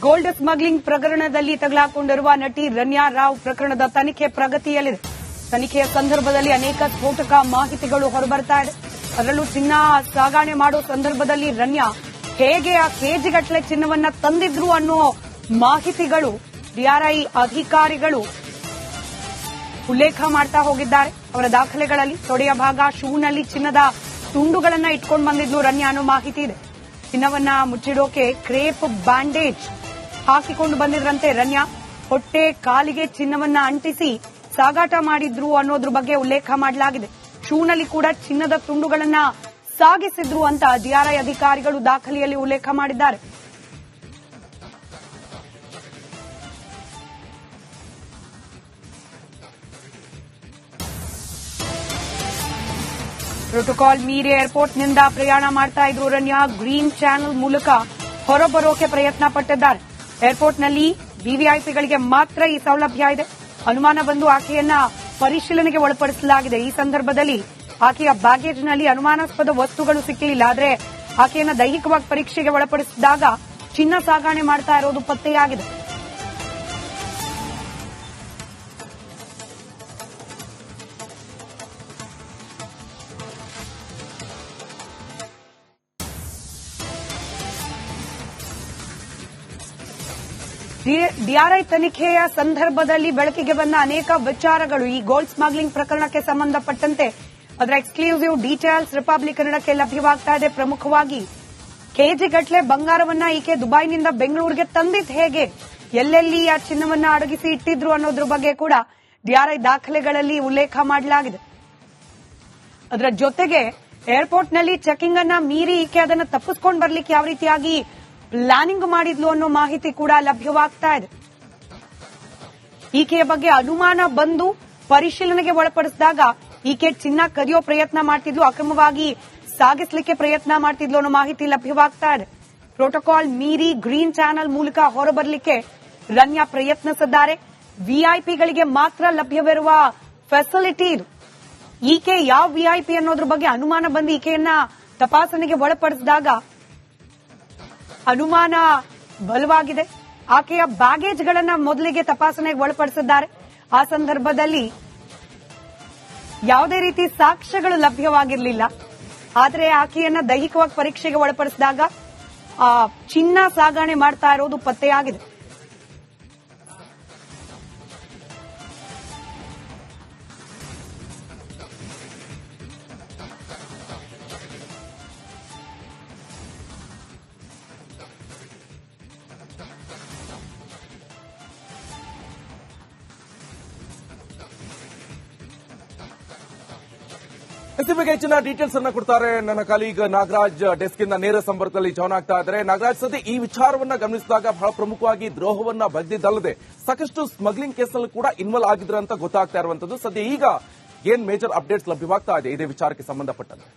Gold smuggling ಪ್ರಕರಣದಲ್ಲಿ ತಗಲಾಕೊಂಡಿರುವ ನಟಿ ರನ್ಯಾ ರಾವ್ ಪ್ರಕರಣದ ತನಿಖೆ ಪ್ರಗತಿಯಲ್ಲಿದೆ. ತನಿಖೆಯ ಸಂದರ್ಭದಲ್ಲಿ ಅನೇಕ ಸ್ಫೋಟಕ ಮಾಹಿತಿಗಳು ಹೊರಬರ್ತಾ ಇದೆ. ಅದರಲ್ಲೂ ಚಿನ್ನ ಸಾಗಾಣೆ ಮಾಡೋ ಸಂದರ್ಭದಲ್ಲಿ ರನ್ಯಾ ಹೇಗೆ ಆ ಕೆಜಿಗಟ್ಟಲೆ ಚಿನ್ನವನ್ನ ತಂದಿದ್ರು ಅನ್ನೋ ಮಾಹಿತಿಗಳು ಡಿಆರ್ಐ ಅಧಿಕಾರಿಗಳು ಉಲ್ಲೇಖ ಮಾಡ್ತಾ ಹೋಗಿದ್ದಾರೆ. ಅವರ ದಾಖಲೆಗಳಲ್ಲಿ ತೊಡೆಯ ಭಾಗ, ಶೂನಲ್ಲಿ ಚಿನ್ನದ ತುಂಡುಗಳನ್ನ ಇಟ್ಕೊಂಡು ಬಂದಿದ್ಲು ರನ್ಯಾ ಅನ್ನೋ ಮಾಹಿತಿ ಇದೆ. ಚಿನ್ನವನ್ನ ಮುಚ್ಚಿಡೋಕೆ ಕ್ರೇಪ್ ಬ್ಯಾಂಡೇಜ್ ಹಾಕಿಕೊಂಡು ಬಂದಿದ್ರಂತೆ ರನ್ಯಾ. ಹೊಟ್ಟೆ ಕಾಲಿಗೆ ಚಿನ್ನವನ್ನ ಅಂಟಿಸಿ ಸಾಗಾಟ ಮಾಡಿದ್ರು ಅನ್ನೋದ್ರ ಬಗ್ಗೆ ಉಲ್ಲೇಖ ಮಾಡಲಾಗಿದೆ. ಶೂನಲ್ಲಿ ಕೂಡ ಚಿನ್ನದ ತುಂಡುಗಳನ್ನ ಸಾಗಿಸಿದ್ರು ಅಂತ ಡಿಆರ್ಐ ಅಧಿಕಾರಿಗಳು ದಾಖಲೆಯಲ್ಲಿ ಉಲ್ಲೇಖ ಮಾಡಿದ್ದಾರೆ. ಪ್ರೋಟೋಕಾಲ್ ಮೀರಿ ಏರ್ಪೋರ್ಟ್ನಿಂದ ಪ್ರಯಾಣ ಮಾಡ್ತಾ ಇದ್ರು ರನ್ಯಾ. ಗ್ರೀನ್ ಚಾನೆಲ್ ಮೂಲಕ ಹೊರಬರೋಕೆ ಪ್ರಯತ್ನ ಪಟ್ಟಿದ್ದಾರೆ. ಏರ್ಪೋರ್ಟ್ನಲ್ಲಿ ವಿವಿಐಪಿಗಳಿಗೆ ಮಾತ್ರ ಈ ಸೌಲಭ್ಯ ಇದೆ. ಅನುಮಾನ ಬಂದು ಆಕೆಯನ್ನ ಪರಿಶೀಲನೆಗೆ ಒಳಪಡಿಸಲಾಗಿದೆ. ಈ ಸಂದರ್ಭದಲ್ಲಿ ಆಕೆಯ ಬ್ಯಾಗೇಜ್ನಲ್ಲಿ ಅನುಮಾನಾಸ್ಪದ ವಸ್ತುಗಳು ಸಿಕ್ಕಲಿಲ್ಲ ಆದರೆ ಆಕೆಯನ್ನ ದೈಹಿಕವಾಗಿ ಪರೀಕ್ಷೆಗೆ ಒಳಪಡಿಸಿದಾಗ ಚಿನ್ನ ಸಾಗಾಣೆ ಮಾಡ್ತಾ ಇರೋದು ಪತ್ತೆಯಾಗಿದೆ. ಡಿಆರ್ಐ ತನಿಖೆಯ ಸಂದರ್ಭದಲ್ಲಿ ಬೆಳಕಿಗೆ ಬಂದ ಅನೇಕ ವಿಚಾರಗಳು. ಈ ಗೋಲ್ಡ್ ಸ್ಮಗ್ಲಿಂಗ್ ಪ್ರಕರಣಕ್ಕೆ ಸಂಬಂಧಪಟ್ಟಂತೆ ಅದರ ಎಕ್ಸ್ಕ್ಲೂಸಿವ್ ಡೀಟೇಲ್ಸ್ ರಿಪಬ್ಲಿಕ್ ಕನ್ನಡಕ್ಕೆ ಲಭ್ಯವಾಗ್ತಾ ಇದೆ. ಪ್ರಮುಖವಾಗಿ ಕೆಜಿಗಟ್ಲೆ ಬಂಗಾರವನ್ನ ಈಕೆ ದುಬೈನಿಂದ ಬೆಂಗಳೂರಿಗೆ ತಂದಿದ್ ಹೇಗೆ? ಎಲ್ಲೆಲ್ಲಿ ಆ ಚಿನ್ನವನ್ನ ಅಡಗಿಸಿ ಇಟ್ಟಿದ್ರು ಅನ್ನೋದ್ರ ಬಗ್ಗೆ ಕೂಡ ಡಿಆರ್ಐ ದಾಖಲೆಗಳಲ್ಲಿ ಉಲ್ಲೇಖ ಮಾಡಲಾಗಿದೆ. ಅದರ ಜೊತೆಗೆ ಏರ್ಪೋರ್ಟ್ನಲ್ಲಿ ಚೆಕಿಂಗ್ ಅನ್ನ ಮೀರಿ ಈಕೆ ಅದನ್ನ ತಪ್ಪಿಸ್ಕೊಂಡು ಬರ್ಲಿಕ್ಕೆ ಯಾವ ರೀತಿಯಾಗಿ ಪ್ಲಾನಿಂಗ್ ಮಾಡಿದ್ಲು ಅನ್ನೋ ಮಾಹಿತಿ ಕೂಡ ಲಭ್ಯವಾಗ್ತಾ ಇದೆ. ಈಕೆಯ ಬಗ್ಗೆ ಅನುಮಾನ ಬಂದು ಪರಿಶೀಲನೆಗೆ ಒಳಪಡಿಸಿದಾಗ ಈಕೆ ಚಿನ್ನ ಕದಿಯೋ ಪ್ರಯತ್ನ ಮಾಡ್ತಿದ್ಲು, ಅಕ್ರಮವಾಗಿ ಸಾಗಿಸಲಿಕ್ಕೆ ಪ್ರಯತ್ನ ಮಾಡ್ತಿದ್ಲು ಅನ್ನೋ ಮಾಹಿತಿ ಲಭ್ಯವಾಗ್ತಾ ಇದೆ. ಪ್ರೋಟೋಕಾಲ್ ಮೀರಿ ಗ್ರೀನ್ ಚಾನೆಲ್ ಮೂಲಕ ಹೊರಬರಲಿಕ್ಕೆ ರನ್ಯಾ ಪ್ರಯತ್ನಿಸಿದ್ದಾರೆ. ವಿಐಪಿಗಳಿಗೆ ಮಾತ್ರ ಲಭ್ಯವಿರುವ ಫೆಸಿಲಿಟಿ ಇದು. ಈಕೆ ಯಾವ ವಿಐಪಿ ಅನ್ನೋದ್ರ ಬಗ್ಗೆ ಅನುಮಾನ ಬಂದು ಈಕೆಯನ್ನ ತಪಾಸಣೆಗೆ ಒಳಪಡಿಸಿದಾಗ ಅನುಮಾನ ಬಲವಾಗಿದೆ. ಆಕೆಯ ಬ್ಯಾಗೇಜ್ಗಳನ್ನ ಮೊದಲಿಗೆ ತಪಾಸಣೆಗೆ ಒಳಪಡಿಸಿದ್ದಾರೆ. ಆ ಸಂದರ್ಭದಲ್ಲಿ ಯಾವುದೇ ರೀತಿ ಸಾಕ್ಷ್ಯಗಳು ಲಭ್ಯವಾಗಿರಲಿಲ್ಲ. ಆದರೆ ಆಕೆಯನ್ನ ದೈಹಿಕವಾಗಿ ಪರೀಕ್ಷೆಗೆ ಒಳಪಡಿಸಿದಾಗ ಚಿನ್ನ ಸಾಗಣೆ ಮಾಡ್ತಾ ಇರೋದು ಪತ್ತೆಯಾಗಿದೆ. ಬಗ್ಗೆ ಹೆಚ್ಚಿನ ಡೀಟೇಲ್ಸ್ ಅನ್ನ ಕೊಡ್ತಾರೆ ನನ್ನ ಕಲೀಗ್ ನಾಗರಾಜ್. ಡೆಸ್ಕ್ ಇಂದ ನೇರ ಸಂಪರ್ಕದಲ್ಲಿ ಜಾಯ್ನ್ ಆಗ್ತಾ ಇದ್ದಾರೆ. ನಾಗರಾಜ್, ಸದ್ಯ ಈ ವಿಚಾರವನ್ನ ಗಮನಿಸಿದಾಗ ಬಹಳ ಪ್ರಮುಖವಾಗಿ ದ್ರೋಹವನ್ನ ಬಗ್ಗಿದ್ದಲ್ಲದೆ ಸಾಕಷ್ಟು ಸ್ಮಗ್ಲಿಂಗ್ ಕೇಸಲ್ಲೂ ಕೂಡ ಇನ್ವಾಲ್ವ್ ಆಗಿದ್ರೆ ಅಂತ ಗೊತ್ತಾಗ್ತಾ ಇರುವಂತದ್ದು. ಸದ್ಯ ಈಗ ಏನ್ ಮೇಜರ್ ಅಪ್ಡೇಟ್ಸ್ ಲಭ್ಯವಾಗ್ತಾ ಇದೆ? ಇದೇ ವಿಚಾರಕ್ಕೆ ಸಂಬಂಧಪಟ್ಟಂತೆ.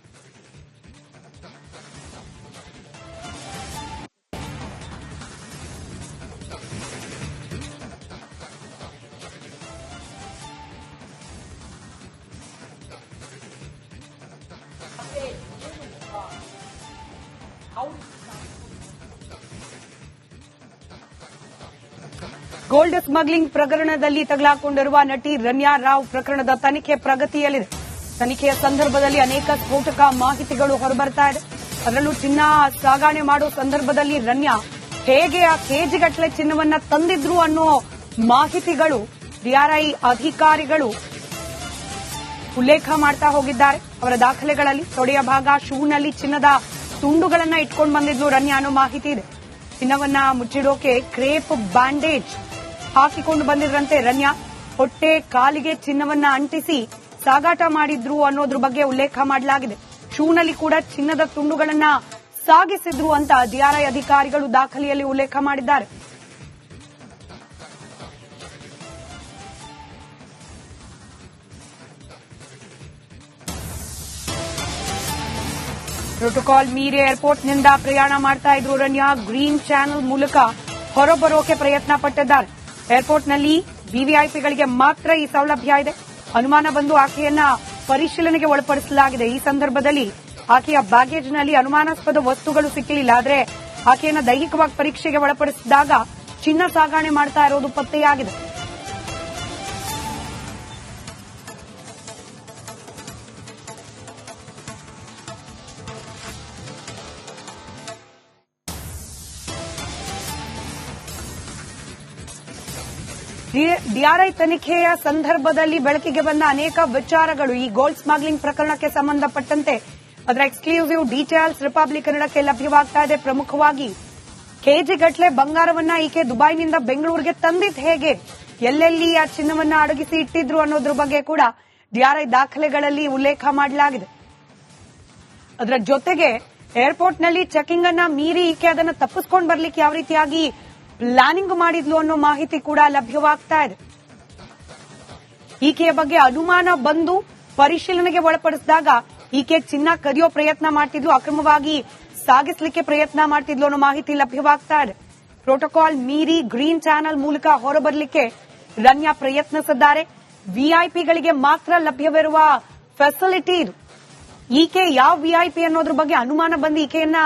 ಗೋಲ್ಡ್ ಸ್ಮಗ್ಲಿಂಗ್ ಪ್ರಕರಣದಲ್ಲಿ ತಗಲಾಕೊಂಡಿರುವ ನಟಿ ರನ್ಯಾ ರಾವ್ ಪ್ರಕರಣದ ತನಿಖೆ ಪ್ರಗತಿಯಲ್ಲಿದೆ. ತನಿಖೆಯ ಸಂದರ್ಭದಲ್ಲಿ ಅನೇಕ ಸ್ಫೋಟಕ ಮಾಹಿತಿಗಳು ಹೊರಬರ್ತಾ ಇದೆ. ಅದರಲ್ಲೂ ಚಿನ್ನ ಸಾಗಾಣೆ ಮಾಡೋ ಸಂದರ್ಭದಲ್ಲಿ ರನ್ಯಾ ಹೇಗೆ ಆ ಕೆಜಿಗಟ್ಟಲೆ ಚಿನ್ನವನ್ನ ತಂದಿದ್ರು ಅನ್ನೋ ಮಾಹಿತಿಗಳು ಡಿಆರ್ಐ ಅಧಿಕಾರಿಗಳು ಉಲ್ಲೇಖ ಮಾಡ್ತಾ ಹೋಗಿದ್ದಾರೆ. ಅವರ ದಾಖಲೆಗಳಲ್ಲಿ ತೊಡೆಯ ಭಾಗ, ಶೂನಲ್ಲಿ ಚಿನ್ನದ ತುಂಡುಗಳನ್ನ ಇಟ್ಕೊಂಡು ಬಂದಿದ್ಲು ರನ್ಯಾ ಅನ್ನೋ ಮಾಹಿತಿ ಇದೆ. ಚಿನ್ನವನ್ನ ಮುಚ್ಚಿಡೋಕೆ ಕ್ರೇಪ್ ಬ್ಯಾಂಡೇಜ್ ಹಾಕಿಕೊಂಡು ಬಂದಿದ್ರಂತೆ ರನ್ಯಾ ಹೊಟ್ಟೆ, ಕಾಲಿಗೆ ಚಿನ್ನವನ್ನ ಅಂಟಿಸಿ ಸಾಗಾಟ ಮಾಡಿದ್ರು ಅನ್ನೋದ್ರ ಬಗ್ಗೆ ಉಲ್ಲೇಖ ಮಾಡಲಾಗಿದೆ. ಶೂನಲ್ಲಿ ಕೂಡ ಚಿನ್ನದ ತುಂಡುಗಳನ್ನ ಸಾಗಿಸಿದ್ರು ಅಂತ ಡಿಆರ್ಐ ಅಧಿಕಾರಿಗಳು ದಾಖಲೆಯಲ್ಲಿ ಉಲ್ಲೇಖ ಮಾಡಿದ್ದಾರೆ. ಪ್ರೋಟೋಕಾಲ್ ಮೀರಿ ಏರ್ಪೋರ್ಟ್ನಿಂದ ಪ್ರಯಾಣ ಮಾಡ್ತಾ ಇದ್ರು ರನ್ಯಾ ಗ್ರೀನ್ ಚಾನೆಲ್ ಮೂಲಕ ಹೊರಬರೋಕೆ ಪ್ರಯತ್ನ ಪಟ್ಟಿದ್ದಾರೆ. ಏರ್ಪೋರ್ಟ್ನಲ್ಲಿ ವಿವಿಐಪಿಗಳಿಗೆ ಮಾತ್ರ ಈ ಸೌಲಭ್ಯ ಇದೆ. ಅನುಮಾನ ಬಂದು ಆಕೆಯನ್ನ ಪರಿಶೀಲನೆಗೆ ಒಳಪಡಿಸಲಾಗಿದೆ. ಈ ಸಂದರ್ಭದಲ್ಲಿ ಆಕೆಯ ಬ್ಯಾಗೇಜ್ನಲ್ಲಿ ಅನುಮಾನಾಸ್ಪದ ವಸ್ತುಗಳು ಸಿಕ್ಕಲಿಲ್ಲ ಆದರೆ ಆಕೆಯನ್ನ ದೈಹಿಕವಾಗಿ ಪರೀಕ್ಷೆಗೆ ಒಳಪಡಿಸಿದಾಗ ಚಿನ್ನ ಸಾಗಣೆ ಮಾಡ್ತಾ ಇರೋದು ಪತ್ತೆಯಾಗಿದೆ. ಡಿಆರ್ಐ ತನಿಖೆಯ ಸಂದರ್ಭದಲ್ಲಿ ಬೆಳಕಿಗೆ ಬಂದ ಅನೇಕ ವಿಚಾರಗಳು. ಈ ಗೋಲ್ಡ್ ಸ್ಮಗ್ಲಿಂಗ್ ಪ್ರಕರಣಕ್ಕೆ ಸಂಬಂಧಪಟ್ಟಂತೆ ಅದರ ಎಕ್ಸ್ಕ್ಲೂಸಿವ್ ಡೀಟೇಲ್ಸ್ ರಿಪಬ್ಲಿಕ್ ಕನ್ನಡಕ್ಕೆ ಲಭ್ಯವಾಗ್ತಾ ಇದೆ. ಪ್ರಮುಖವಾಗಿ ಕೆಜಿ ಗಟ್ಲೆ ಬಂಗಾರವನ್ನ ಈಕೆ ದುಬೈನಿಂದ ಬೆಂಗಳೂರಿಗೆ ತಂದಿದ್ ಹೇಗೆ? ಎಲ್ಲೆಲ್ಲಿ ಆ ಚಿನ್ನವನ್ನ ಅಡಗಿಸಿ ಇಟ್ಟಿದ್ರು ಅನ್ನೋದ್ರ ಬಗ್ಗೆ ಕೂಡ ಡಿಆರ್ಐ ದಾಖಲೆಗಳಲ್ಲಿ ಉಲ್ಲೇಖ ಮಾಡಲಾಗಿದೆ. ಅದರ ಜೊತೆಗೆ ಏರ್ಪೋರ್ಟ್ನಲ್ಲಿ ಚೆಕಿಂಗ್ ಅನ್ನ ಮೀರಿ ಈಕೆ ಅದನ್ನ ತಪ್ಪಿಸ್ಕೊಂಡು ಬರ್ಲಿಕ್ಕೆ ಯಾವ ರೀತಿಯಾಗಿ ಪ್ಲಾನಿಂಗ್ ಮಾಡಿದ್ಲು ಅನ್ನೋ ಮಾಹಿತಿ ಕೂಡ ಲಭ್ಯವಾಗ್ತಾ ಇದೆ. ಈಕೆಯ ಬಗ್ಗೆ ಅನುಮಾನ ಬಂದು ಪರಿಶೀಲನೆಗೆ ಒಳಪಡಿಸಿದಾಗ ಈಕೆ ಚಿನ್ನ ಕದಿಯೋ ಪ್ರಯತ್ನ ಮಾಡ್ತಿದ್ಲು, ಅಕ್ರಮವಾಗಿ ಸಾಗಿಸ್ಲಿಕ್ಕೆ ಪ್ರಯತ್ನ ಮಾಡ್ತಿದ್ಲು ಅನ್ನೋ ಮಾಹಿತಿ ಲಭ್ಯವಾಗ್ತಾ ಇದೆ. ಪ್ರೋಟೋಕಾಲ್ ಮೀರಿ ಗ್ರೀನ್ ಚಾನೆಲ್ ಮೂಲಕ ಹೊರಬರಲಿಕ್ಕೆ ರನ್ಯಾ ಪ್ರಯತ್ನಿಸಿದ್ದಾರೆ. ವಿಐಪಿಗಳಿಗೆ ಮಾತ್ರ ಲಭ್ಯವಿರುವ ಫೆಸಿಲಿಟಿ ಇದು. ಈಕೆ ಯಾವ ವಿಐಪಿ ಅನ್ನೋದ್ರ ಬಗ್ಗೆ ಅನುಮಾನ ಬಂದು ಈಕೆಯನ್ನ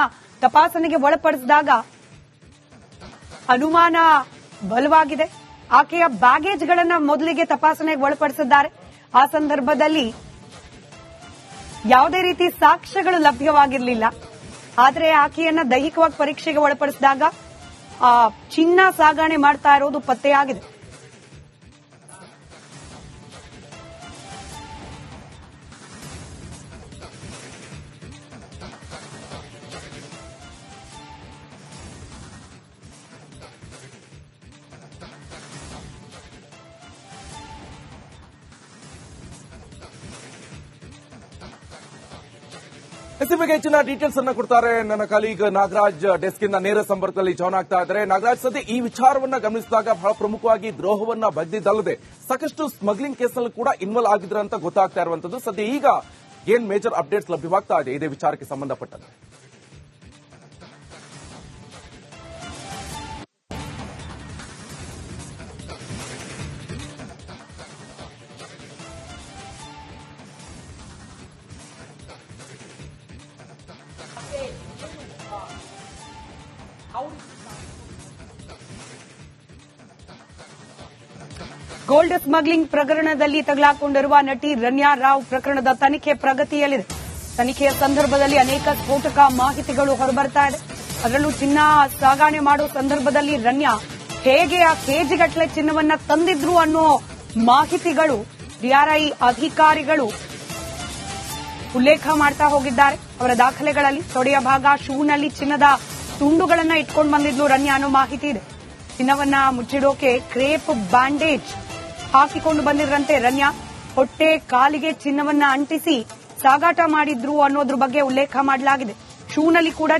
ತಪಾಸಣೆಗೆ ಒಳಪಡಿಸಿದಾಗ ಅನುಮಾನ ಬಲವಾಗಿದೆ. ಆಕೆಯ ಬ್ಯಾಗೇಜ್ಗಳನ್ನ ಮೊದಲಿಗೆ ತಪಾಸಣೆಗೆ ಒಳಪಡಿಸಿದ್ದಾರೆ. ಆ ಸಂದರ್ಭದಲ್ಲಿ ಯಾವುದೇ ರೀತಿ ಸಾಕ್ಷ್ಯಗಳು ಲಭ್ಯವಾಗಿರಲಿಲ್ಲ. ಆದರೆ ಆಕೆಯನ್ನ ದೈಹಿಕವಾಗಿ ಪರೀಕ್ಷೆಗೆ ಒಳಪಡಿಸಿದಾಗ ಚಿನ್ನ ಸಾಗಣೆ ಮಾಡ್ತಾ ಇರೋದು ಪತ್ತೆಯಾಗಿದೆ. ಇದ್ರ ಹೆಚ್ಚಿನ ಡೀಟೇಲ್ಸ್ ಅನ್ನ ಕೊಡ್ತಾರೆ ನನ್ನ ಕಲೀಗ್ ನಾಗರಾಜ್. ಡೆಸ್ಕ್ ಇಂದ ನೇರ ಸಂಪರ್ಕದಲ್ಲಿ ಜಾಯ್ನ್ ಆಗ್ತಾ ಇದ್ದಾರೆ. ನಾಗರಾಜ್, ಸದ್ಯ ಈ ವಿಚಾರವನ್ನ ಗಮನಿಸಿದಾಗ ಬಹಳ ಪ್ರಮುಖವಾಗಿ ದ್ರೋಹವನ್ನ ಬಗ್ದಿದ್ದಲ್ಲದೆ ಸಾಕಷ್ಟು ಸ್ಮಗ್ಲಿಂಗ್ ಕೇಸ್ನಲ್ಲಿ ಕೂಡ ಇನ್ವಾಲ್ವ್ ಆಗಿದ್ರ ಅಂತ ಗೊತ್ತಾಗ್ತಾ ಇರುವಂತದ್ದು. ಸದ್ಯ ಈಗ ಏನ್ ಮೇಜರ್ ಅಪ್ಡೇಟ್ಸ್ ಲಭ್ಯವಾಗ್ತಾ ಇದೆ? ಇದೇ ವಿಚಾರಕ್ಕೆ ಸಂಬಂಧಪಟ್ಟಂತೆ ಗೋಲ್ಡ್ ಸ್ಮಗ್ಲಿಂಗ್ ಪ್ರಕರಣದಲ್ಲಿ ತಗಲಾಕೊಂಡಿರುವ ನಟಿ ರನ್ಯಾ ರಾವ್ ಪ್ರಕರಣದ ತನಿಖೆ ಪ್ರಗತಿಯಲ್ಲಿದೆ. ತನಿಖೆಯ ಸಂದರ್ಭದಲ್ಲಿ ಅನೇಕ ಸ್ಫೋಟಕ ಮಾಹಿತಿಗಳು ಹೊರಬರ್ತಾ ಇದೆ. ಅದರಲ್ಲೂ ಚಿನ್ನ ಸಾಗಣೆ ಮಾಡುವ ಸಂದರ್ಭದಲ್ಲಿ ರನ್ಯಾ ಹೇಗೆ ಆ ಕೆಜಿಗಟ್ಟಲೆ ಚಿನ್ನವನ್ನ ತಂದಿದ್ರು ಅನ್ನೋ ಮಾಹಿತಿಗಳು ಡಿಆರ್ಐ ಅಧಿಕಾರಿಗಳು ಉಲ್ಲೇಖ ಮಾಡ್ತಾ ಹೋಗಿದ್ದಾರೆ. ಅವರ ದಾಖಲೆಗಳಲ್ಲಿ ತೊಡೆಯ ಭಾಗ, ಶೂನಲ್ಲಿ ಚಿನ್ನದ ತುಂಡುಗಳನ್ನ ಇಟ್ಕೊಂಡು ಬಂದಿದ್ಲು ರನ್ಯಾ ಅನ್ನೋ ಮಾಹಿತಿ ಇದೆ. ಚಿನ್ನವನ್ನ ಮುಚ್ಚಿಡೋಕೆ ಕ್ರೇಪ್ ಬ್ಯಾಂಡೇಜ್ ಹಾಕಿಕೊಂಡು ಬಂದಿದ್ರಂತೆ ರನ್ಯಾ. ಹೊಟ್ಟೆ, ಕಾಲಿಗೆ ಚಿನ್ನವನ್ನ ಅಂಟಿಸಿ ಸಾಗಾಟ ಮಾಡಿದ್ರು ಅನ್ನೋದ್ರ ಬಗ್ಗೆ ಉಲ್ಲೇಖ ಮಾಡಲಾಗಿದೆ. ಶೂನಲ್ಲಿ ಕೂಡ